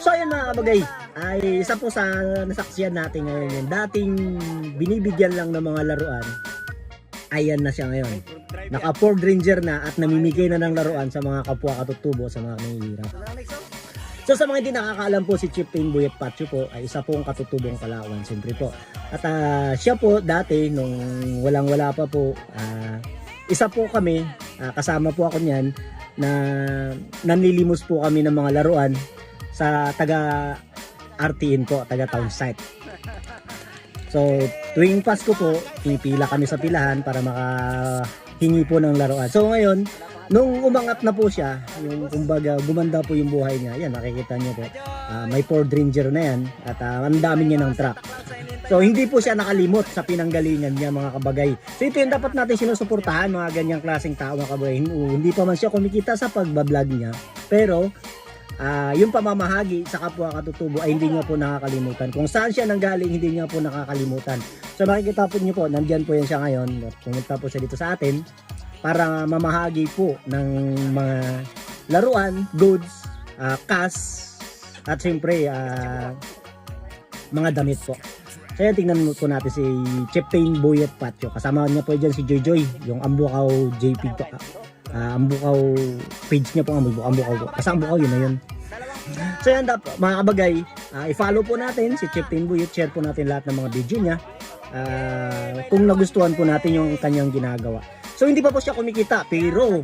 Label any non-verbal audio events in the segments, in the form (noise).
So ayun mga kabagay, ay isa po sa nasaksiyan natin ngayon yung dating binibigyan lang ng mga laruan. Ayan na siya ngayon. Naka Ford Ranger na at namimigay na ng laruan sa mga kapwa katutubo sa mga nahihirap. So sa mga hindi nakakaalam po si Chief Pain Buyet po ay isa pong katutubong Palawan siyempre po. At ah, siya po dati nung walang wala pa po ah, isa po kami ah, kasama po ako niyan na nanlilimos po kami ng mga laruan sa taga RTN po, taga town site. So, tuwing Pasko po, pipila kami sa pilahan para makahingi po ng laruan. So, ngayon, nung umangat na po siya, yung kumbaga gumanda po yung buhay niya, yan, nakikita niyo po, ah, may Ford Ranger na yan, at ah, ang dami niya ng truck. So, hindi po siya nakalimot sa pinanggalingan niya, mga kabagay. So, ito yung dapat natin sinusuportahan, mga ganyang klaseng tao, mga kabagay. Hindi pa man siya kumikita sa pagbablog niya, pero ah yung pamamahagi sa kapwa katutubo ay hindi niya po nakakalimutan. Kung saan siya nanggaling, hindi niya po nakakalimutan. So makikita po niyo po, nandyan po yan siya ngayon. Pumunta po siya dito sa atin para mamahagi po ng mga laruan, goods, ah, cash, at siyempre ah, mga damit po. So yan, tingnan po natin si Cheptain Boyet Patio. Kasama niya po dyan si Joy Joy, yung Ambukaw JP po. Ah, Ambukaw page niya po, Ambukaw, Ambukaw po. Kasi Ambukaw yun na yun. So yan, dap, mga kabagay, ah, i-follow po natin si Cheptain Boyet, share po natin lahat ng mga video niya. Ah, kung nagustuhan po natin yung kanyang ginagawa. So hindi pa po siya kumikita, pero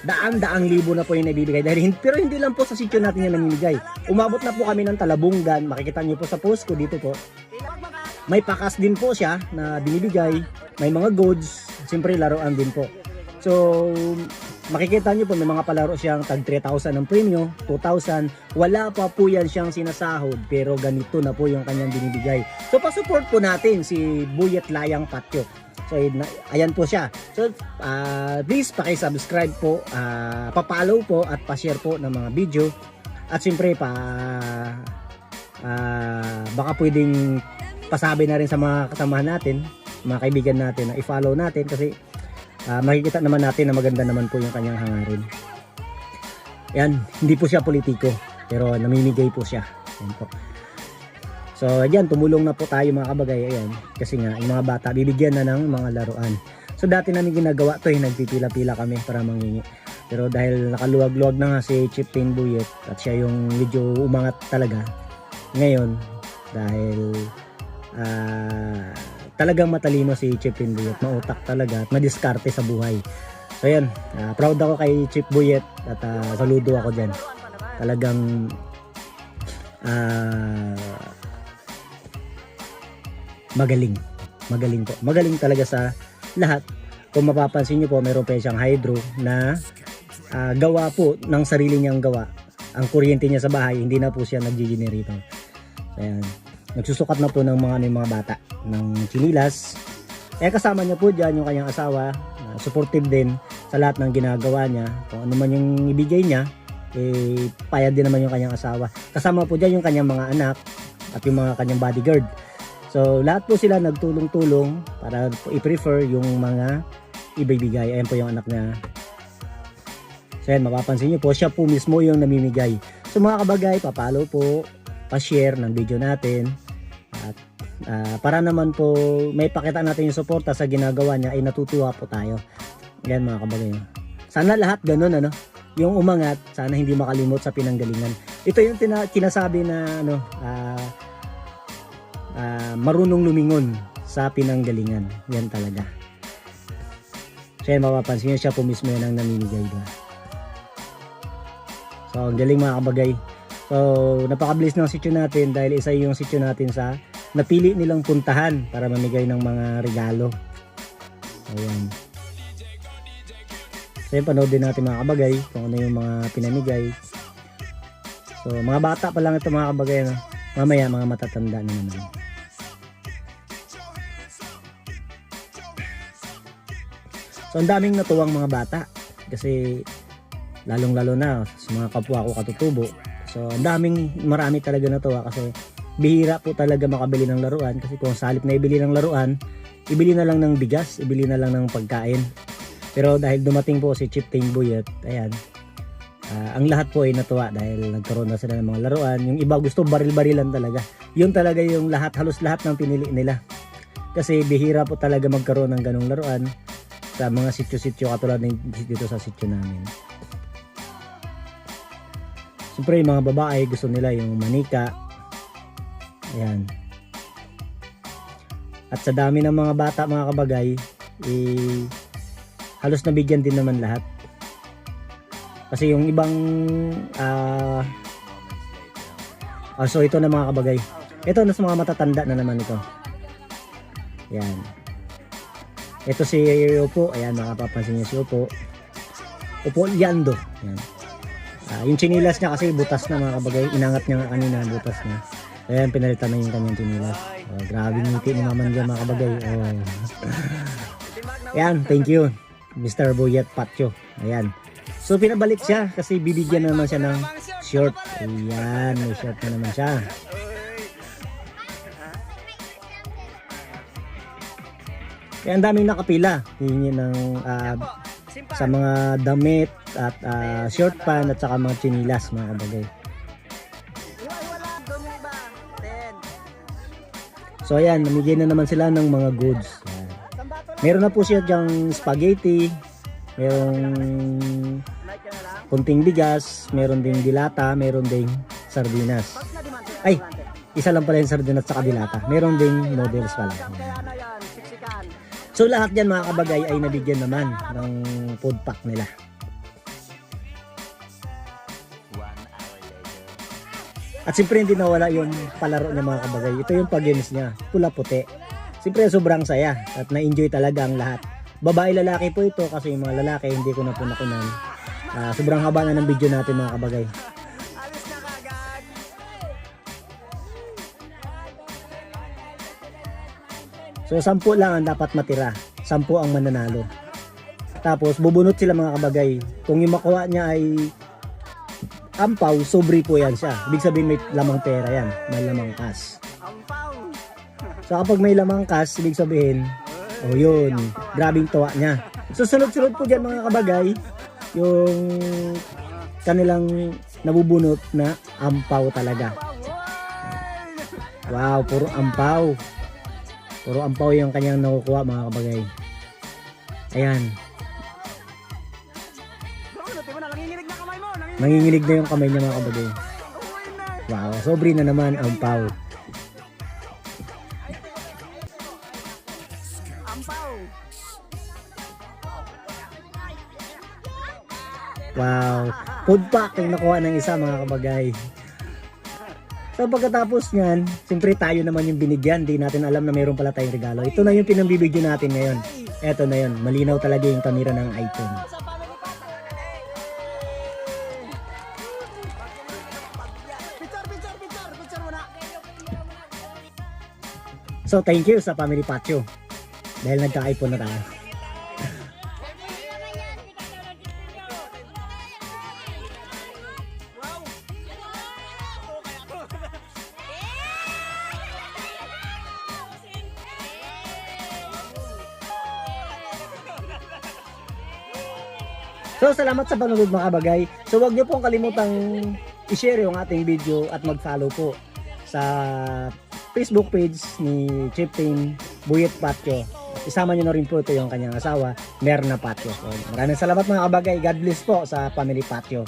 daan-daang libo na po yung nabibigay dahil pero hindi lang po sa sityo natin yan namimigay. Umabot na po kami ng Talabungan, makikita niyo po sa post ko dito po. May pakas din po siya na binibigay, may mga goods, siyempre laruan din po. So, makikita niyo po may mga palaro siyang tag 3,000 ng premium, 2,000. Wala pa po yan siyang sinasahod pero ganito na po yung kanyang binibigay. So, pa-support po natin si Buyet Layang Patyo. So, ayan po siya. So, ah, please paki-subscribe po, ah, pa-follow po at pa-share po ng mga video. At siyempre pa ah, baka pwedeng pasabi na rin sa mga kasamahan natin, mga kaibigan natin na i-follow natin kasi ah, makikita naman natin na maganda naman po yung kanyang hangarin. Yan, hindi po siya politiko, pero namimigay po siya. Yan po. So, ayan, tumulong na po tayo mga kabagay. Ayan, kasi nga, yung mga bata, bibigyan na ng mga laruan. So, dati namin ginagawa to, eh, nagpipila-pila kami para mangingi. Pero dahil nakaluwag-luwag na nga si Chip Buyet at siya yung medyo umangat talaga. Ngayon, dahil ah, talagang matalino si Chip Pin Buyet, mautak talaga at madiskarte sa buhay. So, ayan, ah, proud ako kay Chip Buyet at ah, saludo ako dyan. Talagang ah, magaling. Magaling po. Magaling talaga sa lahat. Kung mapapansin nyo po, meron pa siyang hydro na ah, gawa po ng sarili niyang gawa. Ang kuryente niya sa bahay, hindi na po siya nag-generator. Ayan. Nagsusukat na po ng mga, ano, yung mga bata ng chinilas. Eh kasama niya po dyan yung kanyang asawa. ah, supportive din sa lahat ng ginagawa niya. Kung ano man yung ibigay niya, eh, payag din naman yung kanyang asawa. Kasama po dyan yung kanyang mga anak at yung mga kanyang bodyguard. So, lahat po sila nagtulong-tulong para i-prefer yung mga ibibigay. Ayan po yung anak niya. So, yan, mapapansin niyo po, siya po mismo yung namimigay. So, mga kabagay, papalo po, pa-share ng video natin. At ah, para naman po, may pakita natin yung suporta sa ginagawa niya, ay natutuwa po tayo. Yan mga kabagay. Sana lahat ganun, ano? Yung umangat, sana hindi makalimot sa pinanggalingan. Ito yung tina- kinasabi na, ano, ah, ah, marunong lumingon sa pinanggalingan. Yan talaga. So yan, mapapansin nyo siya po mismo yan ang namimigay ba. So, ang galing mga kabagay. So, napakabilis ng sityo natin dahil isa yung sityo natin sa napili nilang puntahan para mamigay ng mga regalo. Ayan. So, yun, panood din natin mga kabagay kung ano yung mga pinamigay. So, mga bata pa lang ito mga kabagay. No? Mamaya, mga matatanda na naman. So ang daming natuwang mga bata kasi lalong lalo na sa mga kapwa ko katutubo. So ang daming marami talaga natuwa kasi bihira po talaga makabili ng laruan kasi kung sa halip na ibili ng laruan, ibili na lang ng bigas, ibili na lang ng pagkain. Pero dahil dumating po si Chip Ting ayan, Ah, ang lahat po ay natuwa dahil nagkaroon na sila ng mga laruan. Yung iba gusto baril-barilan talaga. Yun talaga yung lahat, halos lahat ng pinili nila. Kasi bihira po talaga magkaroon ng ganong laruan sa mga sityo-sityo katulad ng dito sa sityo namin. Siyempre mga babae gusto nila yung manika. Ayan. At sa dami ng mga bata mga kabagay, eh, halos nabigyan din naman lahat. Kasi yung ibang ah ah, so ito na mga kabagay. Ito na sa mga matatanda na naman ito. Yan. Ito si Upo. Ayan, makapapansin niyo si Upo. Upo Liando. Yan. Ah, yung chinilas niya kasi butas na mga kabagay. Inangat niya nga kanina, butas na. Ayan, pinalitan na yung kanyang chinilas. Oh, grabe ngiti ni Maman dyan mga kabagay. Oh. (laughs) Ayan, thank you. Mr. Boyet Patio. Ayan. So pinabalik siya kasi bibigyan naman siya ng short. Ayan, may short na naman siya. Kaya ang daming nakapila. Hihingi ng ah, sa mga damit at ah, short pan at saka mga chinilas mga kabagay. So ayan, namigay na naman sila ng mga goods. Ayan. Meron na po siya dyang spaghetti, merong kunting bigas, meron ding dilata, meron ding sardinas. Ay, isa lang pala yung sardinas at saka dilata. Meron ding noodles pala. So lahat yan mga kabagay ay nabigyan naman ng food pack nila. At siyempre hindi nawala yung palaro ng mga kabagay. Ito yung pag-games niya, pula-puti. Siyempre sobrang saya at na-enjoy talaga ang lahat. Babae lalaki po ito kasi yung mga lalaki hindi ko na po nakunan. Ah, sobrang haba na ng video natin mga kabagay. So, sampu lang ang dapat matira. Sampu ang mananalo. Tapos, bubunot sila mga kabagay. Kung yung makuha niya ay ampaw, sobri po yan siya. Ibig sabihin may lamang pera yan. May lamang cash. So, kapag may lamang cash, ibig sabihin, oh yun, grabing tuwa niya. So, sunod-sunod po dyan mga kabagay, yung kanilang nabubunot na ampaw talaga. Wow, puro ampaw. Puro ampaw yung kanyang nakukuha mga kabagay. Ayan. Nanginginig na yung kamay niya mga kabagay. Wow, sobri na naman ampaw. Wow. Food pack yung nakuha ng isa mga kabagay. So pagkatapos niyan, siyempre tayo naman yung binigyan. Di natin alam na mayroon pala tayong regalo. Ito na yung pinambibigyan natin ngayon. Ito na yun. Malinaw talaga yung kamera ng iPhone. So thank you sa Family Patio. Dahil nagka-iPhone na tayo. So salamat sa panonood mga kabagay. So wag niyo pong kalimutang i-share yung ating video at mag-follow po sa Facebook page ni Chieftain Buyet Patio. At Isama niyo na rin po ito yung kanyang asawa, Merna Patio. So, maraming salamat mga kabagay. God bless po sa Family Patio.